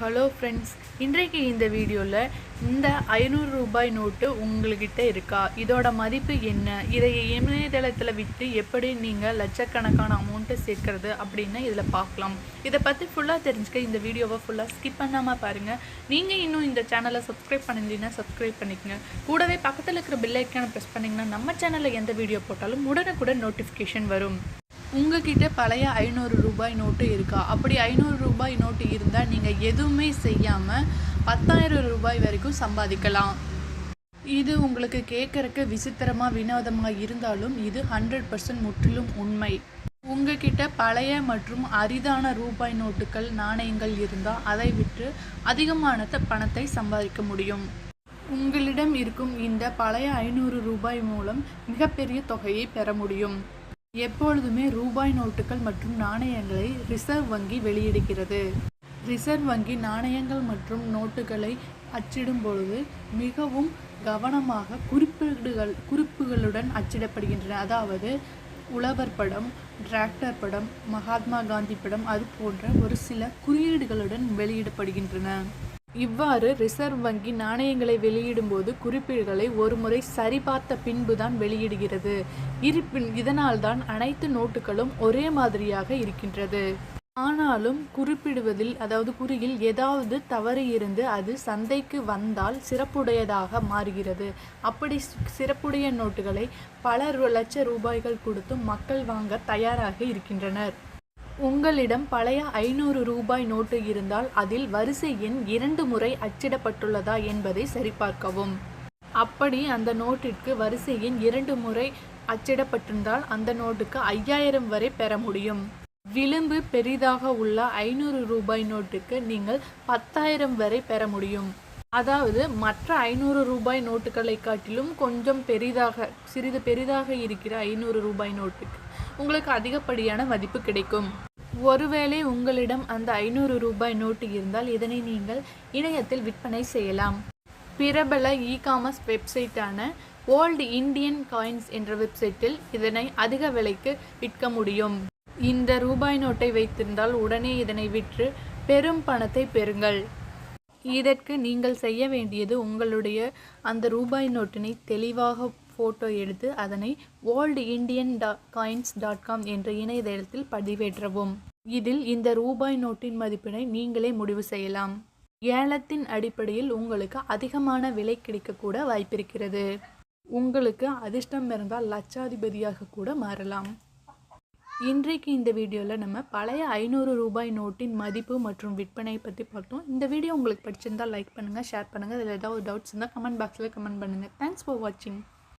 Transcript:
Hello friends இன்றைக்கு இந்த வீடியோவில் இந்த ஐநூறு ரூபாய் நோட்டு உங்கள்கிட்ட இருக்கா? இதோட மதிப்பு என்ன? இதை இணையதளத்தில் விட்டு எப்படி நீங்கள் லட்சக்கணக்கான அமௌண்ட்டை சேர்க்கறது அப்படின்னு இதில் பார்க்கலாம். இதை பற்றி ஃபுல்லாக தெரிஞ்சுக்க இந்த வீடியோவை ஃபுல்லாக ஸ்கிப் பண்ணாமல் பாருங்கள் நீங்கள் இன்னும் இந்த சேனலை சப்ஸ்கிரைப் பண்ணிருந்தீங்கன்னா சப்ஸ்கிரைப் பண்ணிக்கங்க. கூடவே பக்கத்தில் இருக்கிற பில்லைக்கான ப்ரெஸ் பண்ணிங்கன்னா நம்ம சேனலில் எந்த வீடியோ போட்டாலும் உடனுக்குடன் நோட்டிஃபிகேஷன் வரும். உங்ககிட்ட பழைய ஐநூறு ரூபாய் நோட்டு இருக்கா? அப்படி ஐநூறு ரூபாய் நோட்டு இருந்தால் நீங்கள் எதுவுமே செய்யாமல் பத்தாயிரம் ரூபாய் வரைக்கும் சம்பாதிக்கலாம். இது உங்களுக்கு கேட்குறக்கு விசித்திரமாக வினோதமாக இருந்தாலும் இது ஹண்ட்ரட் பர்சன்ட் முற்றிலும் உண்மை. உங்ககிட்ட பழைய மற்றும் அரிதான ரூபாய் நோட்டுகள் நாணயங்கள் இருந்தால் அதை விற்று அதிகமான பணத்தை சம்பாதிக்க முடியும். உங்களிடம் இருக்கும் இந்த பழைய ஐநூறு ரூபாய் மூலம் மிகப்பெரிய தொகையை பெற முடியும். எப்பொழுதுமே ரூபாய் நோட்டுகள் மற்றும் நாணயங்களை ரிசர்வ் வங்கி வெளியிடுகிறது. ரிசர்வ் வங்கி நாணயங்கள் மற்றும் நோட்டுகளை அச்சிடும் பொழுது மிகவும் கவனமாக குறிப்பீடுகள் குறிப்புகளுடன் அச்சிடப்படுகின்றன. அதாவது உழவர் படம் டிராக்டர் படம் மகாத்மா காந்தி படம் அது போன்ற ஒரு சில குறியீடுகளுடன் வெளியிடப்படுகின்றன. இவ்வாறு ரிசர்வ் வங்கி நாணயங்களை வெளியிடும்போது குறிப்பீடுகளை ஒருமுறை சரிபார்த்த பின்புதான் வெளியிடுகிறது. இருப்பின் இதனால்தான் அனைத்து நோட்டுகளும் ஒரே மாதிரியாக இருக்கின்றது. ஆனாலும் குறிப்பிடுவதில் அதாவது குறியில் ஏதாவது தவறு இருந்து அது சந்தைக்கு வந்தால் சிறப்புடையதாக மாறுகிறது. அப்படி சிறப்புடைய நோட்டுகளை பல லட்ச ரூபாய்கள் கொடுத்து மக்கள் வாங்க தயாராக இருக்கின்றனர். உங்களிடம் பழைய ஐநூறு ரூபாய் நோட்டு இருந்தால் அதில் வரிசை எண் இரண்டு முறை அச்சிடப்பட்டுள்ளதா என்பதை சரிபார்க்கவும். அப்படி அந்த நோட்டிற்கு வரிசை எண் இரண்டு முறை அச்சிடப்பட்டிருந்தால் அந்த நோட்டுக்கு ஐயாயிரம் வரை பெற முடியும். விளிம்பு பெரிதாக உள்ள ஐநூறு ரூபாய் நோட்டுக்கு நீங்கள் பத்தாயிரம் வரை பெற முடியும். அதாவது மற்ற ஐநூறு ரூபாய் நோட்டுகளை காட்டிலும் கொஞ்சம் பெரிதாக சிறிது பெரிதாக இருக்கிற ஐநூறு ரூபாய் நோட்டுக்கு உங்களுக்கு அதிகப்படியான மதிப்பு கிடைக்கும். ஒருவேளை உங்களிடம் அந்த ஐநூறு ரூபாய் நோட்டு இருந்தால் இதனை நீங்கள் இணையத்தில் விற்பனை செய்யலாம். பிரபல இ காமர்ஸ் வெப்சைட்டான ஓல்டு இந்தியன் காயின்ஸ் என்ற வெப்சைட்டில் இதனை அதிக விலைக்கு விற்க முடியும். இந்த ரூபாய் நோட்டை வைத்திருந்தால் உடனே இதனை விற்று பெரும் பணத்தை பெறுங்கள். இதற்கு நீங்கள் செய்ய வேண்டியது உங்களுடைய அந்த ரூபாய் நோட்டினை தெளிவாக ஃபோட்டோ எடுத்து அதனை ஓல்டு இந்தியன் டா காயின்ஸ் டாட் காம் என்ற இணையதளத்தில் பதிவேற்றவும். இதில் இந்த ரூபாய் நோட்டின் மதிப்பினை நீங்களே முடிவு செய்யலாம். ஏலத்தின் அடிப்படையில் உங்களுக்கு அதிகமான விலை கிடைக்கக்கூட வாய்ப்பிருக்கிறது. உங்களுக்கு அதிர்ஷ்டம் இருந்தால் லட்சாதிபதியாக கூட மாறலாம். இன்றைக்கு இந்த வீடியோவில் நம்ம பழைய ஐநூறு ரூபாய் நோட்டின் மதிப்பு மற்றும் விற்பனையை பற்றி பார்த்தோம். இந்த வீடியோ உங்களுக்கு பிடிச்சிருந்தால் லைக் பண்ணுங்கள் ஷேர் பண்ணுங்கள் இதில் ஏதாவது டவுட்ஸ் இருந்தால் கமெண்ட் பாக்ஸில் கமெண்ட் பண்ணுங்கள் தேங்க்ஸ் ஃபார் வாட்சிங்